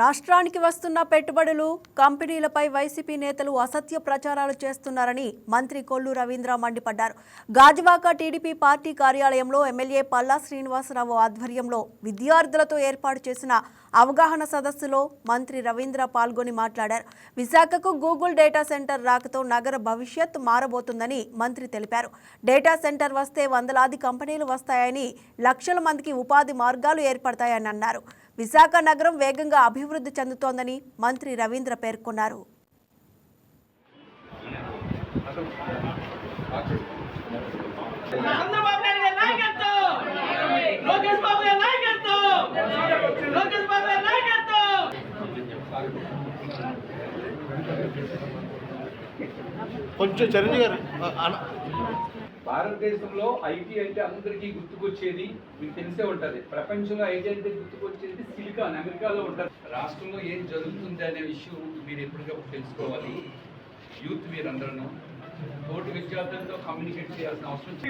రాష్ట్రానికి వస్తున్న పెట్టుబడులు కంపెనీలపై వైసీపీ నేతలు అసత్య ప్రచారాలు చేస్తున్నారని మంత్రి కొల్లు రవీంద్ర మండిపడ్డారు. గాజువాక టీడీపీ పార్టీ కార్యాలయంలో ఎమ్మెల్యే పల్లా శ్రీనివాసరావు ఆధ్వర్యంలో విద్యార్థులతో ఏర్పాటు చేసిన అవగాహన సదస్సులో మంత్రి రవీంద్ర పాల్గొని మాట్లాడారు. విశాఖకు గూగుల్ డేటా సెంటర్ రాకతో నగర భవిష్యత్ మారబోతుందని మంత్రి తెలిపారు. డేటా సెంటర్ వస్తే వందలాది కంపెనీలు వస్తాయని లక్షల మందికి ఉపాధి మార్గాలు ఏర్పడతాయని అన్నారు. విశాఖ నగరం వేగంగా అభివృద్ధి చెందుతోందని మంత్రి రవీంద్ర పేర్కొన్నారు. చంద్రబాబు నాయుడు గారి నాయకత్వం! లోకేష్ బాబు గారి నాయకత్వం! లోకేష్ బాబు గారి నాయకత్వం! కొంచెం చిరంజీవి గారు భారతదేశంలో ఐటీ అంటే అందరికీ గుర్తుకొచ్చేది మీకు తెలిసే ఉంటది. ప్రపంచంలో ఐటీ అంటే గుర్తుకొచ్చేది సిలికాన్ అమెరికాలో ఉంటది రాష్ట్రంలో ఏం జరుగుతుంది అనే విషయం మీరు ఎప్పటికప్పుడు తెలుసుకోవాలి. యూత్ మీరందరూ తోటి విద్యార్థులతో కమ్యూనికేట్ చేయాల్సిన అవసరం ఉంది.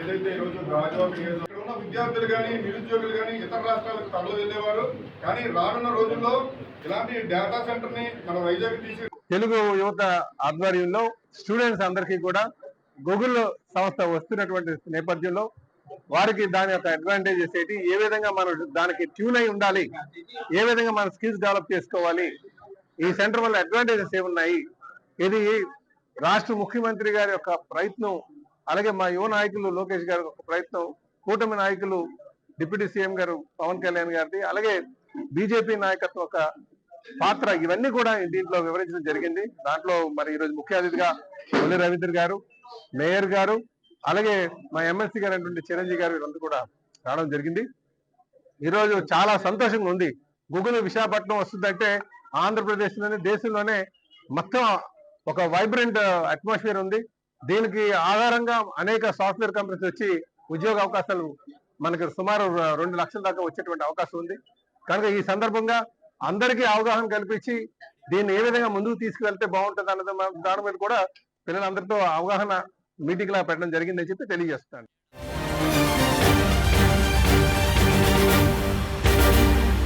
ఏదైతే ఈరోజు రాజబాబు నియోజకవర్గంలో ఇక్కడ ఉన్న విద్యార్థులు కానీ నిరుద్యోగులు కానీ ఇతర రాష్ట్రాలకు తరలి వెళ్ళేవారు. కానీ రానున్న రోజుల్లో ఇలాంటి డేటా సెంటర్ని మన వైజాగ్ తీసి తెలుగు యువత ఆధ్వర్యంలో స్టూడెంట్స్ అందరికీ కూడా గూగుల్ సంస్థ వస్తున్నటువంటి నేపథ్యంలో వారికి దాని యొక్క అడ్వాంటేజెస్ ఏంటి? ఏ విధంగా మనం దానికి ట్యూన్ అయి ఉండాలి? ఏ విధంగా మన స్కిల్స్ డెవలప్ చేసుకోవాలి? ఈ సెంటర్ వల్ల అడ్వాంటేజెస్ ఏమున్నాయి? ఇది రాష్ట్ర ముఖ్యమంత్రి గారి యొక్క ప్రయత్నం అలాగే మా యువ నాయకులు లోకేష్ గారు ఒక ప్రయత్నం కూటమి నాయకులు డిప్యూటీ సీఎం గారు పవన్ కళ్యాణ్ గారిది అలాగే బీజేపీ నాయకత్వం ఒక పాత్ర ఇవన్నీ కూడా దీంట్లో వివరించడం జరిగింది. దాంట్లో మరి ఈరోజు ముఖ్య అతిథిగా కొల్లి రవీంద్ర గారు మేయర్ గారు అలాగే మా ఎమ్మెల్సీ గారు అయినటువంటి చిరంజీవి గారు వీళ్ళందరూ కూడా రావడం జరిగింది. ఈరోజు చాలా సంతోషంగా ఉంది. గూగుల్ విశాఖపట్నం వస్తుందంటే ఆంధ్రప్రదేశ్లోనే దేశంలోనే మొత్తం ఒక వైబ్రెంట్ అట్మాస్ఫియర్ ఉంది. దీనికి ఆధారంగా అనేక సాఫ్ట్వేర్ కంపెనీస్ వచ్చి ఉద్యోగ అవకాశాలు మనకి సుమారు రెండు లక్షల దాకా వచ్చేటువంటి అవకాశం ఉంది. కనుక ఈ సందర్భంగా అందరికీ అవగాహన కల్పించి దీన్ని ఏ విధంగా ముందుకు తీసుకువెళ్తే బాగుంటుంది అన్నది దాని మీద కూడా పిల్లలందరితో అవగాహన మీటింగ్ లా పెట్టడం జరిగిందని చెప్పి తెలియజేస్తాను.